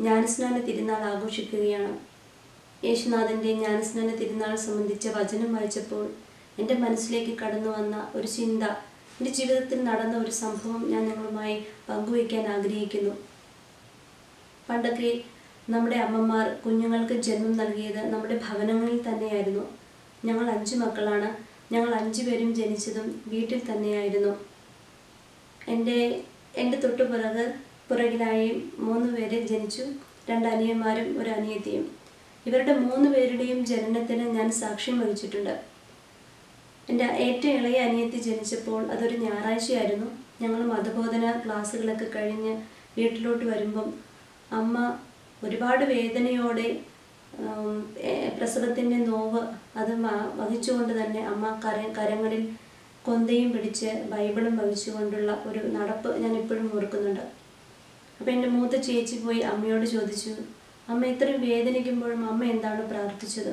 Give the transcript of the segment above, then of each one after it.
ജ്ഞാനസ്നാന തിരുനാൾ ആഘോഷിക്കുകയാണ്. യേശുനാഥന്റെ ജ്ഞാനസ്നാന തിരുനാൾ സംബന്ധിച്ച വചനം വായിച്ചപ്പോൾ എന്റെ മനസ്സിലേക്ക് കടന്നു വന്ന ഒരു ചിന്ത എന്റെ ജീവിതത്തിൽ നടന്ന ഒരു സംഭവം ഞാൻ നിങ്ങളുമായി പങ്കുവയ്ക്കാൻ ആഗ്രഹിക്കുന്നു. പണ്ടൊക്കെ നമ്മുടെ അമ്മമാർ കുഞ്ഞുങ്ങൾക്ക് ജന്മം നൽകിയത് നമ്മുടെ ഭവനങ്ങളിൽ തന്നെയായിരുന്നു. ഞങ്ങൾ അഞ്ച് മക്കളാണ്. ഞങ്ങൾ അഞ്ചു പേരും ജനിച്ചതും വീട്ടിൽ തന്നെയായിരുന്നു. എന്റെ എന്റെ തൊട്ടു പിറക് പുറകിലായി മൂന്ന് പേര് ജനിച്ചു രണ്ട് അനിയന്മാരും ഒരു അനിയത്തിയും. ഇവരുടെ മൂന്ന് പേരുടെയും ജനനത്തിന് ഞാൻ സാക്ഷ്യം വഹിച്ചിട്ടുണ്ട്. എന്റെ ഏറ്റവും ഇളയ അനിയത്തി ജനിച്ചപ്പോൾ അതൊരു ഞായറാഴ്ചയായിരുന്നു. ഞങ്ങൾ മതബോധന ക്ലാസ്സുകളൊക്കെ കഴിഞ്ഞ് വീട്ടിലോട്ട് വരുമ്പം അമ്മ ഒരുപാട് വേദനയോടെ പ്രസവത്തിന്റെ നോവ് അത് വഹിച്ചുകൊണ്ട് തന്നെ അമ്മ കര കരങ്ങളിൽ കൊന്തയും പിടിച്ച് ബൈബിളും വഹിച്ചുകൊണ്ടുള്ള ഒരു നടപ്പ് ഞാൻ ഇപ്പോഴും ഓർക്കുന്നുണ്ട്. അപ്പോൾ എന്റെ മൂത്ത ചേച്ചി പോയി അമ്മയോട് ചോദിച്ചു അമ്മ ഇത്രയും വേദനിക്കുമ്പോഴും അമ്മ എന്താണ് പ്രാർത്ഥിച്ചത്?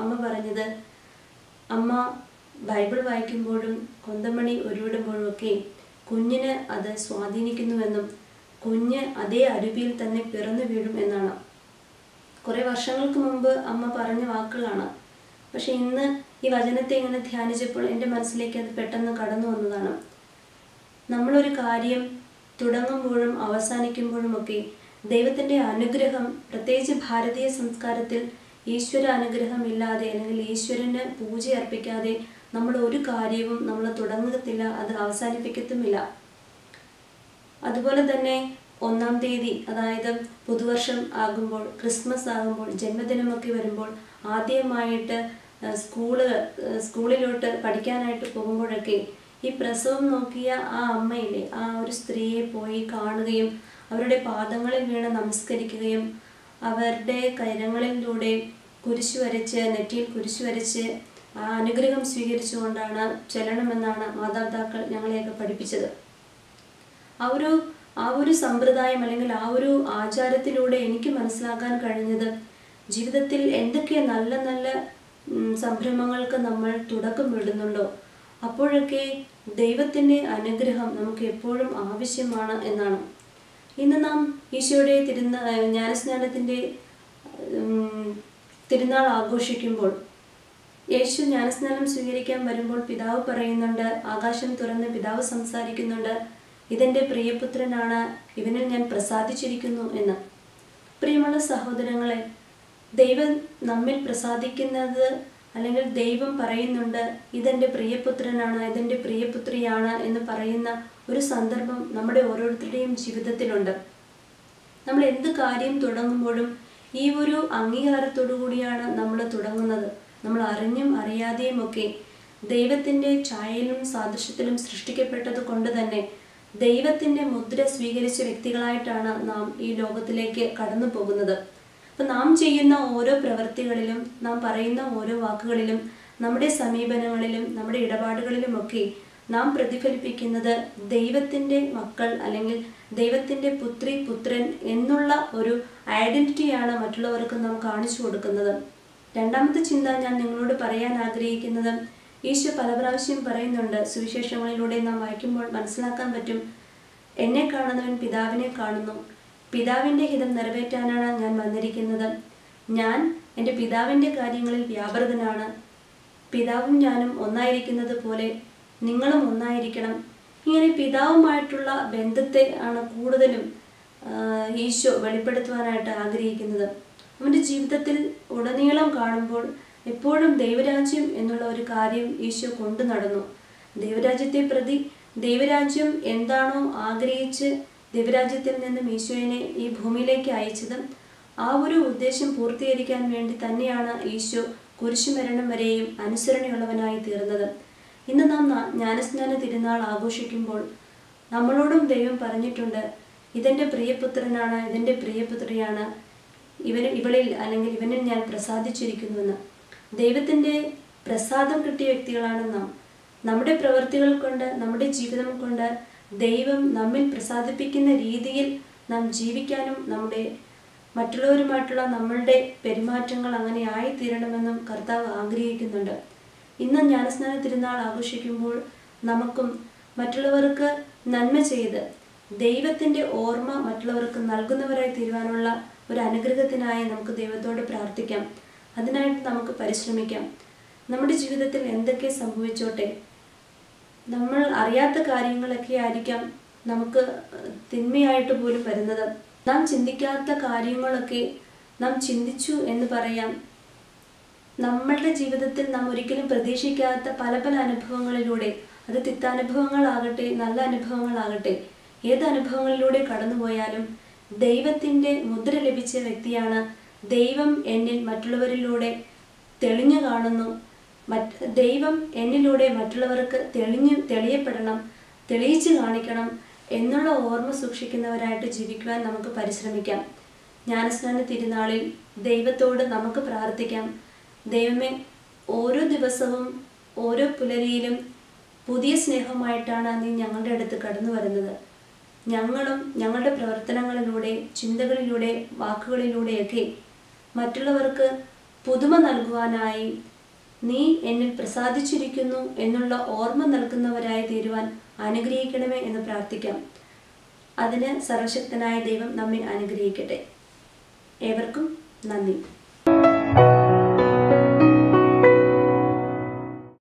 അമ്മ പറഞ്ഞത് അമ്മ ബൈബിൾ വായിക്കുമ്പോഴും കൊന്തമണി ഒരുവിടുമ്പോഴുമൊക്കെ കുഞ്ഞിന് അത് സ്വാധീനിക്കുന്നുവെന്നും കുഞ്ഞ് അതേ അരുവിയിൽ തന്നെ പിറന്നു വീഴും എന്നാണ്. കുറേ വർഷങ്ങൾക്ക് മുമ്പ് അമ്മ പറഞ്ഞ വാക്കുകളാണ്. പക്ഷെ ഇന്ന് ഈ വചനത്തെ ഇങ്ങനെ ധ്യാനിച്ചപ്പോൾ എന്റെ മനസ്സിലേക്ക് അത് പെട്ടെന്ന് കടന്നു വന്നതാണ്. നമ്മളൊരു കാര്യം തുടങ്ങുമ്പോഴും അവസാനിക്കുമ്പോഴുമൊക്കെ ദൈവത്തിന്റെ അനുഗ്രഹം പ്രത്യേകിച്ച് ഭാരതീയ സംസ്കാരത്തിൽ ഈശ്വര അനുഗ്രഹം ഇല്ലാതെ അല്ലെങ്കിൽ ഈശ്വരന് പൂജ അർപ്പിക്കാതെ നമ്മൾ ഒരു കാര്യവും നമ്മൾ തുടങ്ങത്തില്ല അത് അവസാനിപ്പിക്കത്തുമില്ല. അതുപോലെ തന്നെ ഒന്നാം തീയതി അതായത് പുതുവർഷം ആകുമ്പോൾ ക്രിസ്മസ് ആകുമ്പോൾ ജന്മദിനമൊക്കെ വരുമ്പോൾ ആദ്യമായിട്ട് സ്കൂൾ സ്കൂളിലോട്ട് പഠിക്കാനായിട്ട് പോകുമ്പോഴൊക്കെ ഈ പ്രസവം നോക്കിയ ആ അമ്മയിലെ ആ ഒരു സ്ത്രീയെ പോയി കാണുകയും അവരുടെ പാദങ്ങളിൽ വീണ് നമസ്കരിക്കുകയും അവരുടെ കരങ്ങളിലൂടെ കുരിശു വരച്ച് നെറ്റിയിൽ കുരിശു വരച്ച് ആ അനുഗ്രഹം സ്വീകരിച്ചുകൊണ്ടാണ് ചെല്ലണമെന്നാണ് മാതാപിതാക്കൾ ഞങ്ങളെയൊക്കെ പഠിപ്പിച്ചത്. ആ ഒരു ആ ഒരു സമ്പ്രദായം അല്ലെങ്കിൽ ആ ഒരു ആചാരത്തിലൂടെ എനിക്ക് മനസ്സിലാക്കാൻ കഴിഞ്ഞത് ജീവിതത്തിൽ എന്തൊക്കെ നല്ല നല്ല സംരംഭങ്ങൾക്ക് നമ്മൾ തുടക്കം വിടുന്നുണ്ടോ അപ്പോഴൊക്കെ ദൈവത്തിന്റെ അനുഗ്രഹം നമുക്ക് എപ്പോഴും ആവശ്യമാണ് എന്നാണ്. ഇന്ന് നാം ഈശോയുടെ തിരുന്ന ജ്ഞാനസ്നാനത്തിന്റെ തിരുനാൾ ആഘോഷിക്കുമ്പോൾ യേശു ജ്ഞാനസ്നാനം സ്വീകരിക്കാൻ വരുമ്പോൾ പിതാവ് പറയുന്നുണ്ട് ആകാശം തുറന്ന് പിതാവ് സംസാരിക്കുന്നുണ്ട് ഇതെന്റെ പ്രിയപുത്രനാണ് ഇവനിൽ ഞാൻ പ്രസാദിച്ചിരിക്കുന്നു എന്ന്. പ്രിയമുള്ള സഹോദരങ്ങളെ ദൈവം നമ്മിൽ പ്രസാദിക്കുന്നത് അല്ലെങ്കിൽ ദൈവം പറയുന്നുണ്ട് ഇതെന്റെ പ്രിയപുത്രനാണ് ഇതെന്റെ പ്രിയപുത്രിയാണ് എന്ന് പറയുന്ന ഒരു സന്ദർഭം നമ്മുടെ ഓരോരുത്തരുടെയും ജീവിതത്തിലുണ്ട്. നമ്മൾ എന്ത് കാര്യം തുടങ്ങുമ്പോഴും ഈ ഒരു അംഗീകാരത്തോടു കൂടിയാണ് നമ്മൾ തുടങ്ങുന്നത്. നമ്മൾ അറിഞ്ഞും അറിയാതെയും ഒക്കെ ദൈവത്തിന്റെ ഛായയിലും സാദൃശ്യത്തിലും സൃഷ്ടിക്കപ്പെട്ടത് കൊണ്ട് തന്നെ ദൈവത്തിന്റെ മുദ്ര സ്വീകരിച്ച വ്യക്തികളായിട്ടാണ് നാം ഈ ലോകത്തിലേക്ക് കടന്നു പോകുന്നത് അപ്പം നാം ചെയ്യുന്ന ഓരോ പ്രവൃത്തികളിലും നാം പറയുന്ന ഓരോ വാക്കുകളിലും നമ്മുടെ സമീപനങ്ങളിലും നമ്മുടെ ഇടപാടുകളിലുമൊക്കെ നാം പ്രതിഫലിപ്പിക്കുന്നത് ദൈവത്തിന്റെ മക്കൾ അല്ലെങ്കിൽ ദൈവത്തിന്റെ പുത്രി പുത്രൻ എന്നുള്ള ഒരു ഐഡന്റിറ്റിയാണ് മറ്റുള്ളവർക്ക് നാം കാണിച്ചു കൊടുക്കുന്നത്. രണ്ടാമത്തെ ചിന്ത ഞാൻ നിങ്ങളോട് പറയാൻ ആഗ്രഹിക്കുന്നത് ഈശോ പല പ്രാവശ്യം പറയുന്നുണ്ട് സുവിശേഷങ്ങളിലൂടെ നാം വായിക്കുമ്പോൾ മനസ്സിലാക്കാൻ പറ്റും എന്നെ കാണുന്നവൻ പിതാവിനെ കാണുന്നു പിതാവിന്റെ ഹിതം നിറവേറ്റാനാണ് ഞാൻ വന്നിരിക്കുന്നത്. ഞാൻ എന്റെ പിതാവിന്റെ കാര്യങ്ങളിൽ വ്യാപൃതനാണ്. പിതാവും ഞാനും ഒന്നായിരിക്കുന്നത് പോലെ നിങ്ങളും ഒന്നായിരിക്കണം. ഇങ്ങനെ പിതാവുമായിട്ടുള്ള ബന്ധത്തെ ആണ് കൂടുതലും ഈശോ വെളിപ്പെടുത്തുവാനായിട്ട് ആഗ്രഹിക്കുന്നത്. അവന്റെ ജീവിതത്തിൽ ഉടനീളം കാണുമ്പോൾ എപ്പോഴും ദൈവരാജ്യം എന്നുള്ള ഒരു കാര്യം ഈശോ കൊണ്ടു നടന്നു. ദൈവരാജ്യത്തെ പ്രതി ദൈവരാജ്യം എന്താണോ ആഗ്രഹിച്ച് ദൈവരാജ്യത്തിൽ നിന്നും ഈശോയിനെ ഈ ഭൂമിയിലേക്ക് അയച്ചതും ആ ഒരു ഉദ്ദേശം പൂർത്തീകരിക്കാൻ വേണ്ടി തന്നെയാണ് ഈശോ കുരിശുമരണം വരെയും അനുസരണയുള്ളവനായി തീർന്നത്. ഇന്ന് നാം ന- ജ്ഞാനസ്നാന തിരുനാൾ ആഘോഷിക്കുമ്പോൾ നമ്മളോടും ദൈവം പറഞ്ഞിട്ടുണ്ട് ഇതെന്റെ പ്രിയപുത്രനാണ് ഇതെന്റെ പ്രിയപുത്രിയാണ് ഇവന് ഇവളിൽ അല്ലെങ്കിൽ ഇവനിൽ ഞാൻ പ്രസാദിച്ചിരിക്കുന്നുവെന്ന്. ദൈവത്തിന്റെ പ്രസാദം കിട്ടിയ വ്യക്തികളാണ് നാം. നമ്മുടെ പ്രവൃത്തികൾ കൊണ്ട് നമ്മുടെ ജീവിതം കൊണ്ട് ദൈവം നമ്മിൽ പ്രസാദിപ്പിക്കുന്ന രീതിയിൽ നാം ജീവിക്കാനും നമ്മുടെ മറ്റുള്ളവരുമായിട്ടുള്ള നമ്മളുടെ പെരുമാറ്റങ്ങൾ അങ്ങനെ ആയിത്തീരണമെന്നും കർത്താവ് ആഗ്രഹിക്കുന്നുണ്ട്. ഇന്ന് ജ്ഞാനസ്നാന തിരുനാൾ ആഘോഷിക്കുമ്പോൾ നമുക്കും മറ്റുള്ളവർക്ക് നന്മ ചെയ്ത് ദൈവത്തിന്റെ ഓർമ്മ മറ്റുള്ളവർക്ക് നൽകുന്നവരായി തീരുവാനുള്ള ഒരു അനുഗ്രഹത്തിനായി നമുക്ക് ദൈവത്തോട് പ്രാർത്ഥിക്കാം. അതിനായിട്ട് നമുക്ക് പരിശ്രമിക്കാം. നമ്മുടെ ജീവിതത്തിൽ എന്തൊക്കെ സംഭവിച്ചോട്ടെ? നമ്മൾ അറിയാത്ത കാര്യങ്ങളൊക്കെ ആയിരിക്കാം നമുക്ക് തിന്മയായിട്ട് പോലും വരുന്നത്. നാം ചിന്തിക്കാത്ത കാര്യങ്ങളൊക്കെ നാം ചിന്തിച്ചു എന്ന് പറയാം. നമ്മളുടെ ജീവിതത്തിൽ നാം ഒരിക്കലും പ്രതീക്ഷിക്കാത്ത പല പല അനുഭവങ്ങളിലൂടെ അത് തിത്താനുഭവങ്ങളാകട്ടെ നല്ല അനുഭവങ്ങളാകട്ടെ ഏത് അനുഭവങ്ങളിലൂടെ കടന്നുപോയാലും ദൈവത്തിന്റെ മുദ്ര ലഭിച്ച വ്യക്തിയാണ് ദൈവം എന്നിൽ മറ്റുള്ളവരിലൂടെ തെളിഞ്ഞു കാണുന്നു. മറ്റ് ദൈവം എന്നിലൂടെ മറ്റുള്ളവർക്ക് തെളിഞ്ഞു തെളിയപ്പെടണം തെളിയിച്ച് കാണിക്കണം എന്നുള്ള ഓർമ്മ സൂക്ഷിക്കുന്നവരായിട്ട് ജീവിക്കുവാൻ നമുക്ക് പരിശ്രമിക്കാം. ജ്ഞാനസ്നാന തിരുനാളിൽ ദൈവത്തോട് നമുക്ക് പ്രാർത്ഥിക്കാം. ദൈവമേ ഓരോ ദിവസവും ഓരോ പുലരിയിലും പുതിയ സ്നേഹമായിട്ടാണ് നീ ഞങ്ങളുടെ അടുത്ത് കടന്നു വരുന്നത്. ഞങ്ങളും ഞങ്ങളുടെ പ്രവർത്തനങ്ങളിലൂടെ ചിന്തകളിലൂടെ വാക്കുകളിലൂടെയൊക്കെ മറ്റുള്ളവർക്ക് പുതുമ നൽകുവാനായി നീ എന്നിൽ പ്രസാദിച്ചിരിക്കുന്നു എന്നുള്ള ഓർമ്മ നൽകുന്നവരായി തീരുവാൻ അനുഗ്രഹിക്കണമേ എന്ന് പ്രാർത്ഥിക്കാം. അതിന് സർവശക്തനായ ദൈവം നമ്മെ അനുഗ്രഹിക്കട്ടെ. ഏവർക്കും നന്ദി.